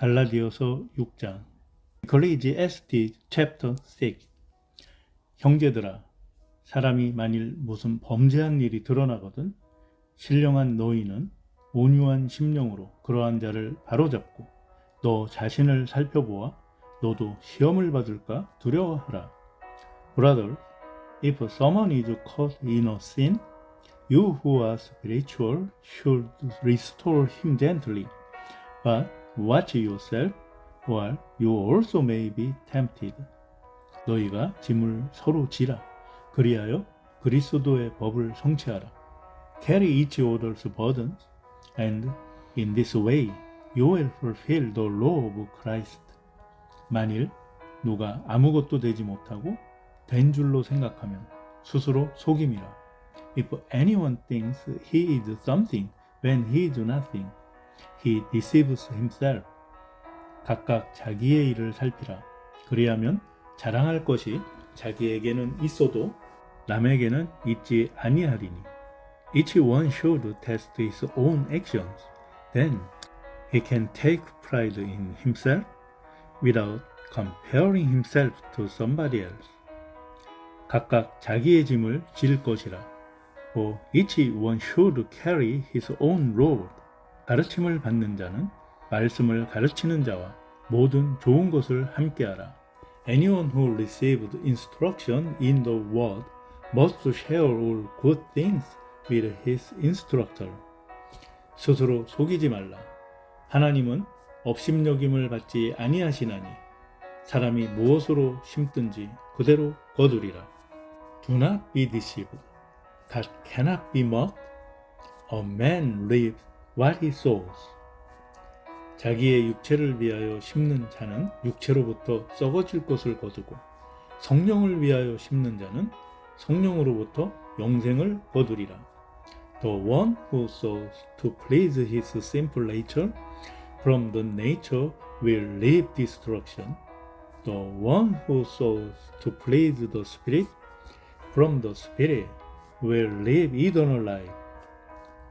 갈라디아서 6장 Ecclesiastes chapter 6 형제들아 사람이 만일 무슨 범죄한 일이 드러나거든 신령한 너희는 온유한 심령으로 그러한 자를 바로잡고 너 자신을 살펴보아 너도 시험을 받을까 두려워하라. Brothers, if someone is caught in a sin, you who are spiritual should restore him gently. But watch yourself, or you also may be tempted. 너희가 짐을 서로 지라. 그리하여 그리스도의 법을 성취하라. Carry each other's burdens, and in this way you will fulfill the law of Christ. 만일 누가 아무것도 되지 못하고 된 줄로 생각하면 스스로 속임이라. If anyone thinks he is something when he is nothing, he deceives himself. 각각 자기의 일을 살피라. 그리하면 자랑할 것이 자기에게는 있어도 남에게는 있지 아니하리니. Each one should test his own actions. Then he can take pride in himself without comparing himself to somebody else. 각각 자기의 짐을 질 것이라. For each one should carry his own load. 가르침을 받는 자는 말씀을 가르치는 자와 모든 좋은 것을 함께하라. Anyone who received instruction in the word must share all good things with his instructor. 스스로 속이지 말라. 하나님은 업심여김을 받지 아니하시나니 사람이 무엇으로 심든지 그대로 거두리라. Do not be deceived. God cannot be mocked. A man reaps what he sows. 자기의 육체를 위하여 심는 자는 육체로부터 썩어질 것을 거두고 성령을 위하여 심는 자는 성령으로부터 영생을 거두리라. The one who sows to please his simple nature from the nature will live destruction. The one who sows to please the spirit from the spirit will live eternal life.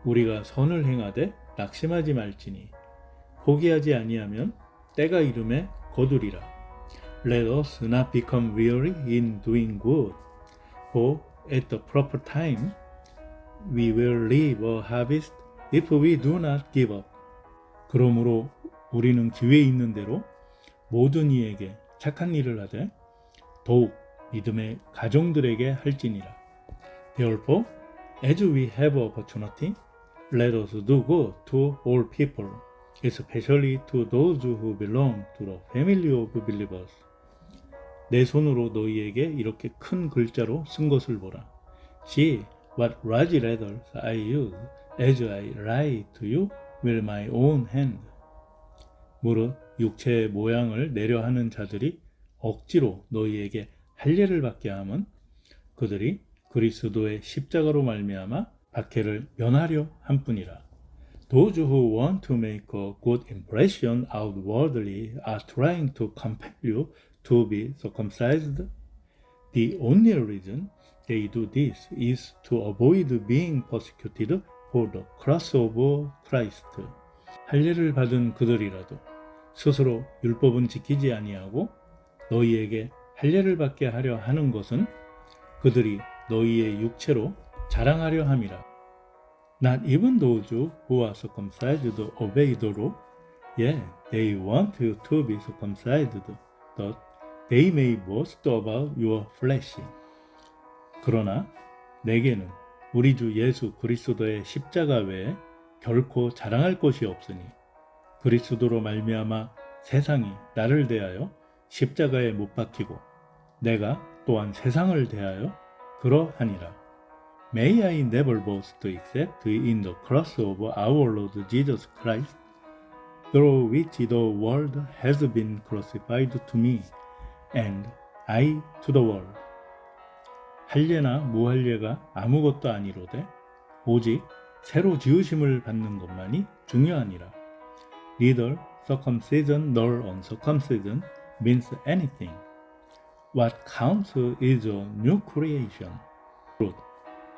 우리가 선을 행하되 낙심하지 말지니 포기하지 아니하면 때가 이름에 거두리라. Let us not become weary in doing good, for at the proper time we will reap a harvest if we do not give up. 그러므로 우리는 기회 있는 대로 모든 이에게 착한 일을 하되 더욱 믿음의 가정들에게 할지니라. Therefore, as we have opportunity, let us do good to all people, especially to those who belong to the family of believers. 내 손으로 너희에게 이렇게 큰 글자로 쓴 것을 보라. See what large letters I use as I write to you with my own hand. 무릇 육체의 모양을 내려 하는 자들이 억지로 너희에게 할례를 받게 함은 그들이 그리스도의 십자가로 말미암아 박해를 면하려 함뿐이라. Those who want to make a good impression outwardly are trying to compel you to be circumcised. The only reason they do this is to avoid being persecuted for the cross of Christ. 할례를 받은 그들이라도 스스로 율법은 지키지 아니하고 너희에게 할례를 받게 하려 하는 것은 그들이 너희의 육체로 자랑하려 함이라. Even those who are circumcised obey the law, yet they want you to be circumcised, that they may boast about your flesh. 그러나 내게는 우리 주 예수 그리스도의 십자가 외에 결코 자랑할 것이 없으니 그리스도로 말미암아 세상이 나를 대하여 십자가에 못 박히고 내가 또한 세상을 대하여 그러하니라. May I never boast except in the cross of our Lord Jesus Christ, through which the world has been crucified to me, and I to the world. 할례나 무할례가 아무것도 아니로되 오직 새로 지으심을 받는 것만이 중요하니라. Neither circumcision nor uncircumcision means anything. What counts is a new creation.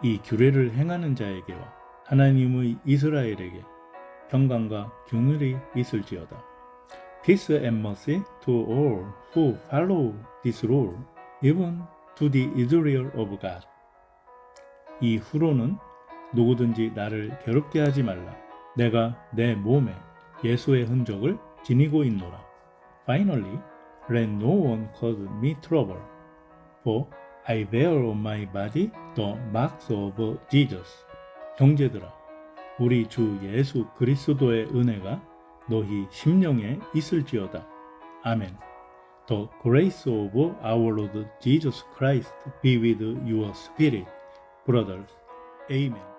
이 규례를 행하는 자에게와 하나님의 이스라엘에게 평강과 긍휼이 있을지어다. peace and mercy to all who follow this rule, even to the Israel of God. 이 후로는 누구든지 나를 괴롭게 하지 말라. 내가 내 몸에 예수의 흔적을 지니고 있노라. Finally, let no one cause me trouble, for I bear on my body the marks of Jesus. 형제들아, 우리 주 예수 그리스도의 은혜가 너희 심령에 있을지어다. 아멘. The grace of our Lord Jesus Christ be with your spirit, brothers. Amen.